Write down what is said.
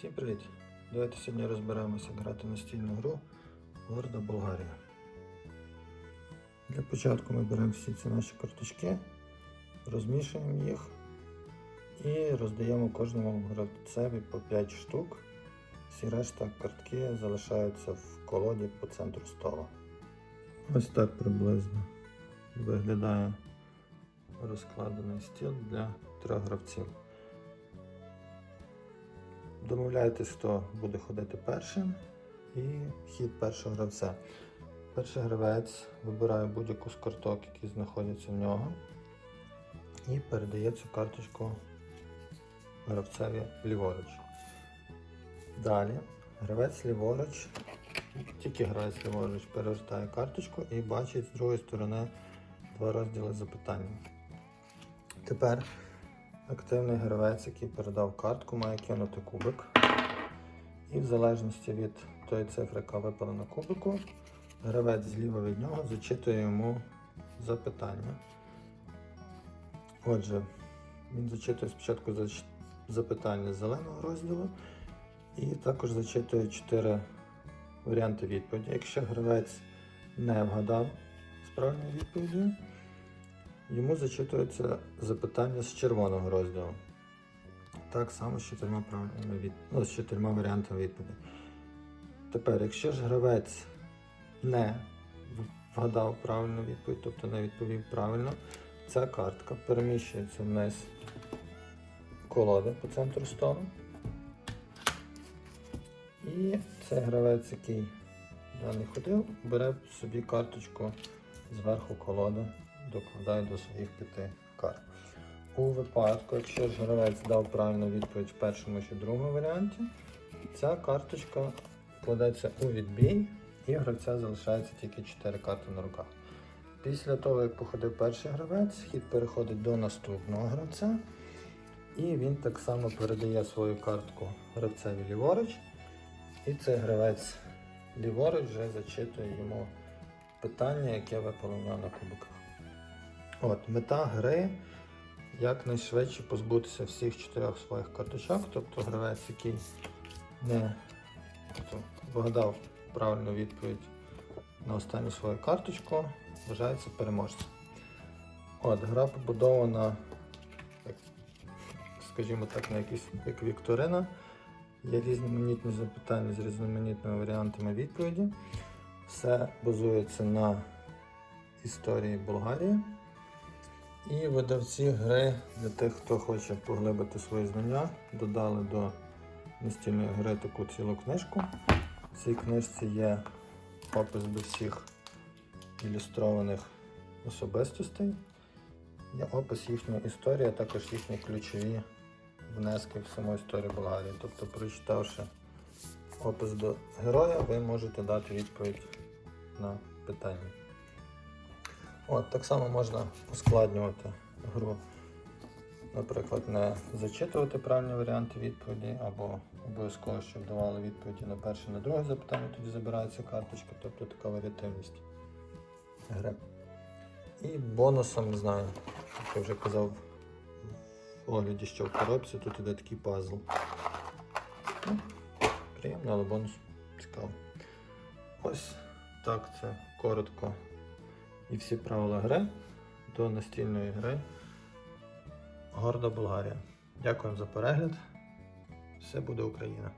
Всім привіт! Давайте сьогодні розберемося грати настільну гру Горда Болгарія. Для початку ми беремо всі ці наші карточки, розмішуємо їх і роздаємо кожному гравцеві по 5 штук. Всі решта картки залишаються в колоді по центру стола. Ось так приблизно виглядає розкладений стіл для трьох гравців. Домовляєтесь, хто буде ходити першим, і хід першого гравця. Перший гравець вибирає будь-яку з карток, які знаходяться в нього, і передає цю карточку гравцеві ліворуч. Далі гравець ліворуч, тільки гравець ліворуч перевертає карточку і бачить з другої сторони два розділи запитання. Тепер активний гравець, який передав картку, має кинути кубик. І в залежності від тої цифри, яка випала на кубику, гравець зліва від нього зачитує йому запитання. Отже, він зачитує спочатку запитання зеленого розділу і також зачитує чотири варіанти відповіді. Якщо гравець не вгадав з відповіддю, Йому зачитується запитання з червоного розділу. Так само з чотирма правильними від... ну, з чотирма варіантами відповіді. Тепер, якщо ж гравець не вгадав правильну відповідь, тобто не відповів правильно, ця картка переміщується вниз колоди по центру столу. І цей гравець, який не ходив, бере собі карточку зверху колоди докладає до своїх п'яти карт. У випадку, якщо ж гравець дав правильну відповідь в першому чи другому варіанті, ця карточка кладеться у відбій і гравця залишається тільки 4 карти на руках. Після того, як походив перший гравець, хід переходить до наступного гравця, і він так само передає свою картку гравцеві ліворуч, і цей гравець ліворуч вже зачитує йому питання, яке випало на кубиках. От, мета гри якнайшвидше позбутися всіх чотирьох своїх карточок, тобто гравець, який не тобто, вгадав правильну відповідь на останню свою карточку, вважається переможцем. От, гра побудована, як, скажімо так, на якісь як вікторина. Є різноманітні запитання з різноманітними варіантами відповіді. Все базується на історії Болгарії. І видавці гри для тих, хто хоче поглибити свої знання, додали до настільної гри таку цілу книжку. В цій книжці є опис до всіх ілюстрованих особистостей. Є опис їхньої історії, а також їхні ключові внески в саму історію Болгарії. Тобто, прочитавши опис до героя, ви можете дати відповідь на питання. От, Так само можна ускладнювати гру. Наприклад, не зачитувати правильні варіанти відповіді, або обов'язково, щоб давали відповіді на перше, на друге запитання, тоді забирається карточка, тобто така варіативність гри. І бонусом, не знаю, як я вже казав в огляді, що в коробці, тут іде такий пазл. Ну, приємно, але бонус цікаво. Ось так це коротко і всі правила гри до настільної гри Горда Болгарія. Дякуємо за перегляд. Все буде Україна!